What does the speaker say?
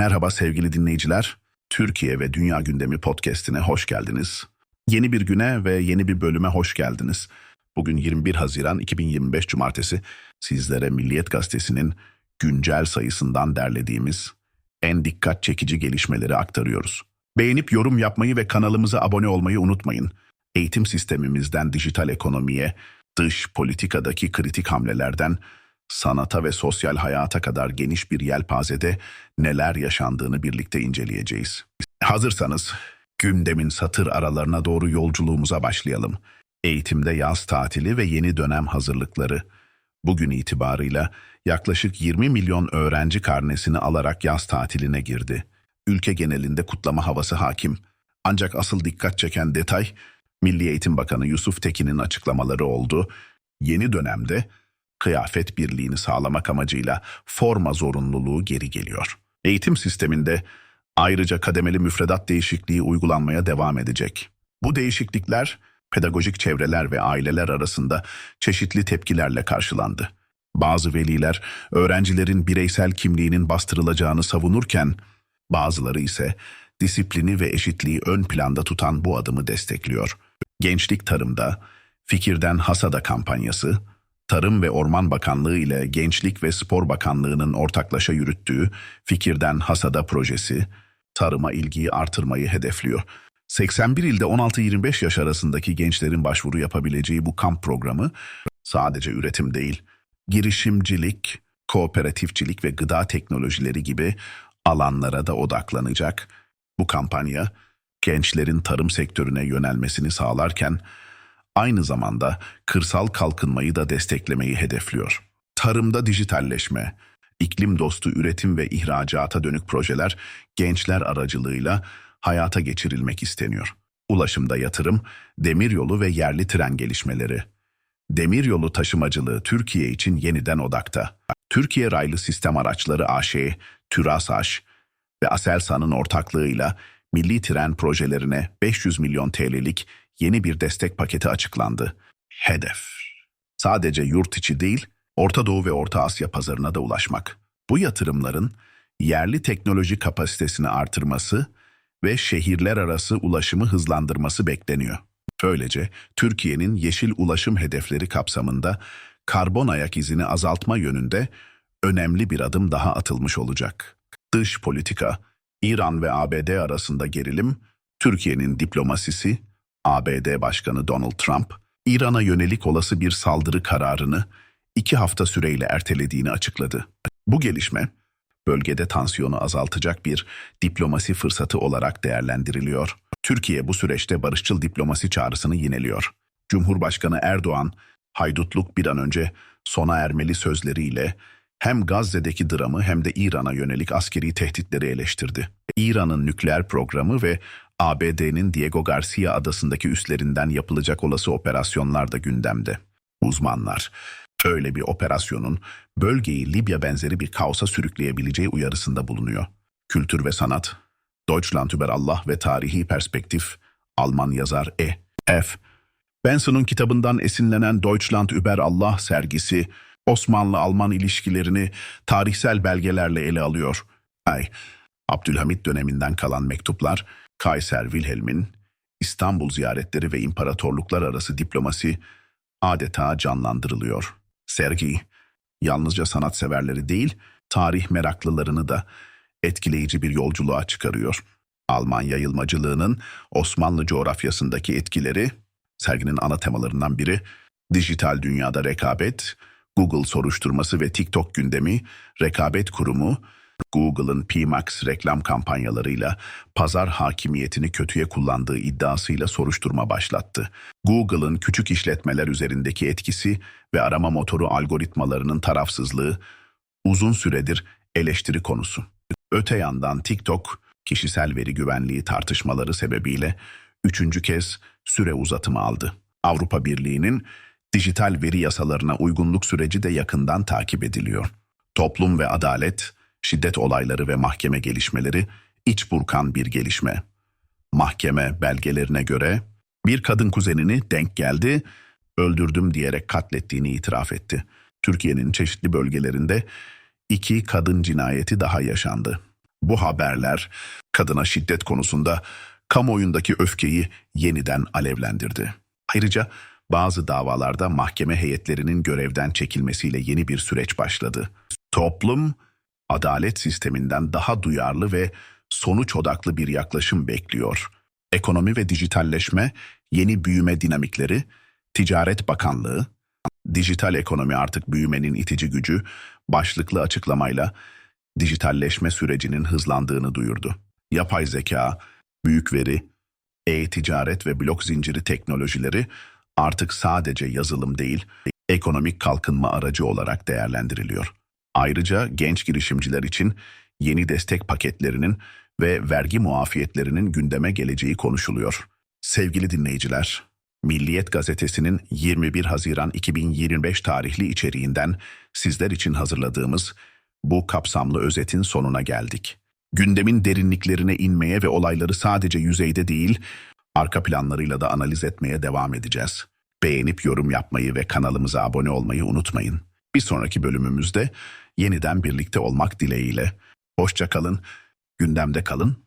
Merhaba sevgili dinleyiciler. Türkiye ve Dünya Gündemi podcast'ine hoş geldiniz. Yeni bir güne ve yeni bir bölüme hoş geldiniz. Bugün 21 Haziran 2025 Cumartesi sizlere Milliyet Gazetesi'nin güncel sayısından derlediğimiz en dikkat çekici gelişmeleri aktarıyoruz. Beğenip yorum yapmayı ve kanalımıza abone olmayı unutmayın. Eğitim sistemimizden dijital ekonomiye, dış politikadaki kritik hamlelerden sanata ve sosyal hayata kadar geniş bir yelpazede neler yaşandığını birlikte inceleyeceğiz. Hazırsanız gündemin satır aralarına doğru yolculuğumuza başlayalım. Eğitimde yaz tatili ve yeni dönem hazırlıkları. Bugün itibarıyla yaklaşık 20 milyon öğrenci karnesini alarak yaz tatiline girdi. Ülke genelinde kutlama havası hakim. Ancak asıl dikkat çeken detay Milli Eğitim Bakanı Yusuf Tekin'in açıklamaları oldu. Yeni dönemde kıyafet birliğini sağlamak amacıyla forma zorunluluğu geri geliyor. Eğitim sisteminde ayrıca kademeli müfredat değişikliği uygulanmaya devam edecek. Bu değişiklikler pedagojik çevreler ve aileler arasında çeşitli tepkilerle karşılandı. Bazı veliler öğrencilerin bireysel kimliğinin bastırılacağını savunurken bazıları ise disiplini ve eşitliği ön planda tutan bu adımı destekliyor. Gençlik Tarımda Fikirden Hasada kampanyası Tarım ve Orman Bakanlığı ile Gençlik ve Spor Bakanlığı'nın ortaklaşa yürüttüğü Fikirden Hasada projesi, tarıma ilgiyi artırmayı hedefliyor. 81 ilde 16-25 yaş arasındaki gençlerin başvuru yapabileceği bu kamp programı sadece üretim değil, girişimcilik, kooperatifçilik ve gıda teknolojileri gibi alanlara da odaklanacak. Bu kampanya gençlerin tarım sektörüne yönelmesini sağlarken aynı zamanda kırsal kalkınmayı da desteklemeyi hedefliyor. Tarımda dijitalleşme, iklim dostu üretim ve ihracata dönük projeler gençler aracılığıyla hayata geçirilmek isteniyor. Ulaşımda yatırım, demiryolu ve yerli tren gelişmeleri. Demiryolu taşımacılığı Türkiye için yeniden odakta. Türkiye Raylı Sistem Araçları AŞ, TÜRASAŞ ve Aselsan'ın ortaklığıyla milli tren projelerine 500 milyon TL'lik yeni bir destek paketi açıklandı. Hedef. Sadece yurt içi değil, Orta Doğu ve Orta Asya pazarına da ulaşmak. Bu yatırımların yerli teknoloji kapasitesini artırması ve şehirler arası ulaşımı hızlandırması bekleniyor. Böylece Türkiye'nin yeşil ulaşım hedefleri kapsamında karbon ayak izini azaltma yönünde önemli bir adım daha atılmış olacak. Dış politika, İran ve ABD arasında gerilim, Türkiye'nin diplomasisi, ABD Başkanı Donald Trump, İran'a yönelik olası bir saldırı kararını iki hafta süreyle ertelediğini açıkladı. Bu gelişme, bölgede tansiyonu azaltacak bir diplomasi fırsatı olarak değerlendiriliyor. Türkiye bu süreçte barışçıl diplomasi çağrısını yineliyor. Cumhurbaşkanı Erdoğan, haydutluk bir an önce sona ermeli sözleriyle hem Gazze'deki dramı hem de İran'a yönelik askeri tehditleri eleştirdi. İran'ın nükleer programı ve ABD'nin Diego Garcia adasındaki üslerinden yapılacak olası operasyonlar da gündemde. Uzmanlar, öyle bir operasyonun bölgeyi Libya benzeri bir kaosa sürükleyebileceği uyarısında bulunuyor. Kültür ve sanat, Deutschland über Allah ve tarihi perspektif, Alman yazar E. F. Benson'un kitabından esinlenen Deutschland über Allah sergisi, Osmanlı-Alman ilişkilerini tarihsel belgelerle ele alıyor. Ay, Abdülhamit döneminden kalan mektuplar, Kaiser Wilhelm'in İstanbul ziyaretleri ve imparatorluklar arası diplomasi adeta canlandırılıyor. Sergi, yalnızca sanatseverleri değil, tarih meraklılarını da etkileyici bir yolculuğa çıkarıyor. Alman yayılmacılığının Osmanlı coğrafyasındaki etkileri, serginin ana temalarından biri, dijital dünyada rekabet, Google soruşturması ve TikTok gündemi, rekabet kurumu, Google'ın PMax reklam kampanyalarıyla pazar hakimiyetini kötüye kullandığı iddiasıyla soruşturma başlattı. Google'ın küçük işletmeler üzerindeki etkisi ve arama motoru algoritmalarının tarafsızlığı uzun süredir eleştiri konusu. Öte yandan TikTok, kişisel veri güvenliği tartışmaları sebebiyle üçüncü kez süre uzatımı aldı. Avrupa Birliği'nin dijital veri yasalarına uygunluk süreci de yakından takip ediliyor. Toplum ve adalet, şiddet olayları ve mahkeme gelişmeleri iç burkan bir gelişme. Mahkeme belgelerine göre bir kadın kuzenini denk geldi, öldürdüm diyerek katlettiğini itiraf etti. Türkiye'nin çeşitli bölgelerinde iki kadın cinayeti daha yaşandı. Bu haberler kadına şiddet konusunda kamuoyundaki öfkeyi yeniden alevlendirdi. Ayrıca bazı davalarda mahkeme heyetlerinin görevden çekilmesiyle yeni bir süreç başladı. Toplum adalet sisteminden daha duyarlı ve sonuç odaklı bir yaklaşım bekliyor. Ekonomi ve dijitalleşme, yeni büyüme dinamikleri, Ticaret Bakanlığı, dijital ekonomi artık büyümenin itici gücü başlıklı açıklamayla dijitalleşme sürecinin hızlandığını duyurdu. Yapay zeka, büyük veri, e-ticaret ve blok zinciri teknolojileri artık sadece yazılım değil, ekonomik kalkınma aracı olarak değerlendiriliyor. Ayrıca genç girişimciler için yeni destek paketlerinin ve vergi muafiyetlerinin gündeme geleceği konuşuluyor. Sevgili dinleyiciler, Milliyet Gazetesi'nin 21 Haziran 2025 tarihli içeriğinden sizler için hazırladığımız bu kapsamlı özetin sonuna geldik. Gündemin derinliklerine inmeye ve olayları sadece yüzeyde değil, arka planlarıyla da analiz etmeye devam edeceğiz. Beğenip yorum yapmayı ve kanalımıza abone olmayı unutmayın. Bir sonraki bölümümüzde yeniden birlikte olmak dileğiyle. Hoşça kalın, gündemde kalın,